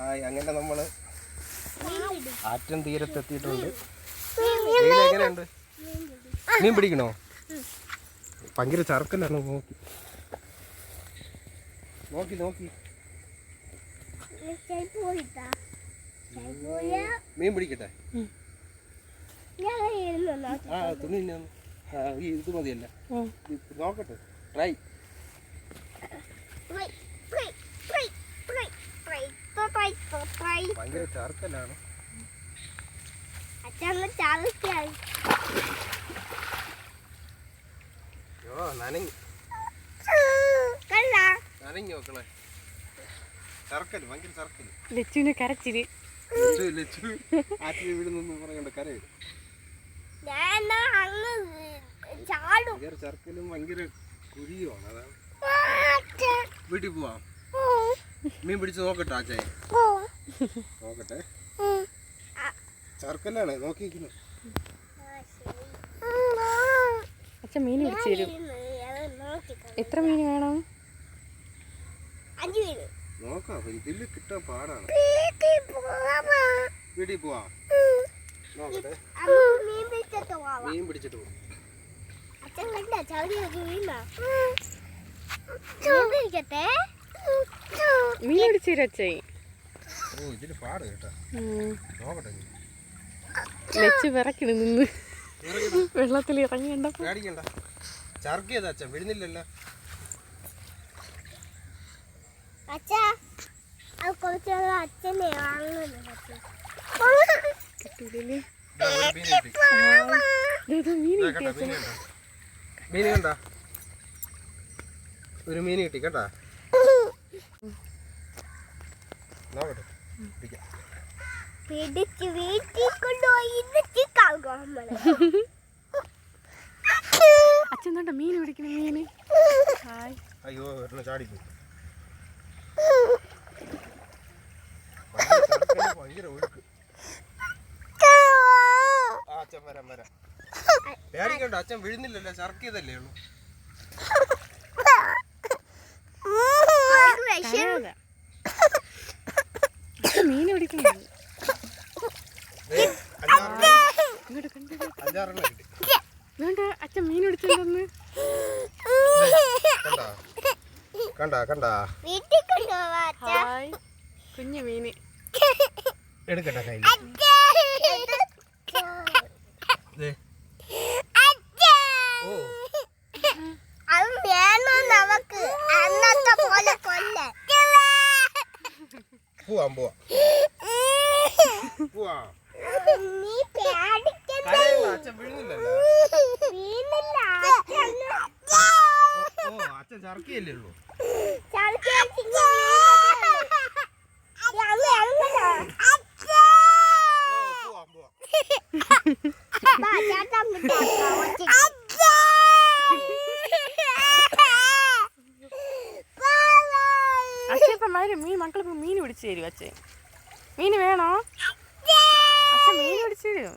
Hi അങ്ങനെ നമ്മൾ atom തീരത്തെത്തിയിട്ടുണ്ട്. എങ്ങനെയുണ്ട്? മീൻ പിടിക്കണോ? ഭയങ്കര ചർക്കലാണ് നോക്കി. നോക്കി നോക്കി. മീൻ പിടിക്കട്ടെ? ആ തുണി ഇത് മതിയല്ല. നോക്കട്ടെ. ട്രൈ. എന്നാ അങ്ങ് ചാടും. ഭയങ്കര ചർക്കലും ഭയങ്കര കുഴിയുമാണ്. അതാണ് വീട്ടിൽ പോവാം. മീൻ പിടിച്ച് നോക്കട്ടെ ആച്ചായ. നോക്കട്ടെ. ചർക്കലാണ് നോക്കിയിരിക്കുന്നു. അച്ഛൻ മീൻ പിടിച്ചു തരും. എത്ര മീൻ വേണം? അഞ്ചു പേര് നോക്കാം ഇതിൽ കിട്ടാൻ പാടാണ്. വീട്ടിൽ പോവാ. നോക്കട്ടെ. മീൻ പിടിച്ചിട്ട് പോവാം. അച്ഛൻ കണ്ട ചവിടി മീൻ പിടിക്കട്ടെ മീൻ പിടിച്ചു തരും അച്ഛൻ. ഓ ഇതിൽ പാട് കേട്ടാ. നോക്കട്ടെ ഇനി. ലച്ചു വിറക്കിണ് നിന്ന്. വെള്ളത്തിൽ ഇറങ്ങി കണ്ടപ്പോ പേടിക്കണ്ട. ചർക്കിയതാ അച്ഛൻ വിഴുന്നില്ലല്ലോ. അച്ഛാ അത് കുറച്ച് അച്ഛനെ വാങ്ങുന്നു കിട്ടൂലേ ദാ ഒരു മീൻ കണ്ടോ? ഒരു മീൻ കിട്ടി കേട്ടാ. നോക്കട്ടെ. പിടിച്ച് വീട്ടിൽ കൊണ്ടുപോയി ഇന്നിട്ട് കളകും നമ്മൾ. അച്ഛൻ കണ്ട മീൻ പിടിക്കണ മീന് ഹായ്. അയ്യോ ഒരെണ്ണം ചാടിപ്പോയി. ഭയങ്കര ഒഴുക്ക് അച്ഛൻ വരാം വരാം. പേടിക്കണ്ട അച്ഛൻ വിഴുന്നില്ലല്ലോ ചർക്കിയതല്ലേ ഉള്ളൂ. അവർക്ക് വിഷം കരയാതെ. അച്ഛൻ മീൻ പിടിക്കണ ദേ, അഞ്ചാറെണ്ണം ഇങ്ങോട്ട് കണ്ടു അഞ്ചാറെണ്ണം കിട്ടി. വേണ്ട അച്ഛൻ മീൻ പിടിച്ചിട്ടുണ്ടെന്ന് കണ്ടാ? കണ്ടാ കണ്ടാ? വീട്ടിൽ കൊണ്ടുപോവാ അച്ഛാ. ഹായ്. കുഞ്ഞു മീന് എടുക്കട്ടെ കയ്യിൽ ദേ. ഓ. അത് വേണോ നമുക്ക്? അന്നത്തെ പോലെ കൊല്ല. പോവാം പോവാം. പോവാം. നീ കരയണ്ട അച്ഛൻ ചർക്കിയല്ലേ ഉള്ളൂ. മീൻ മക്കളിപ്പോ മീൻ പിടിച്ചു തരും അച്ഛൻ. മീൻ വേണോ? അച്ഛൻ മീൻ പിടിച്ചു തരും.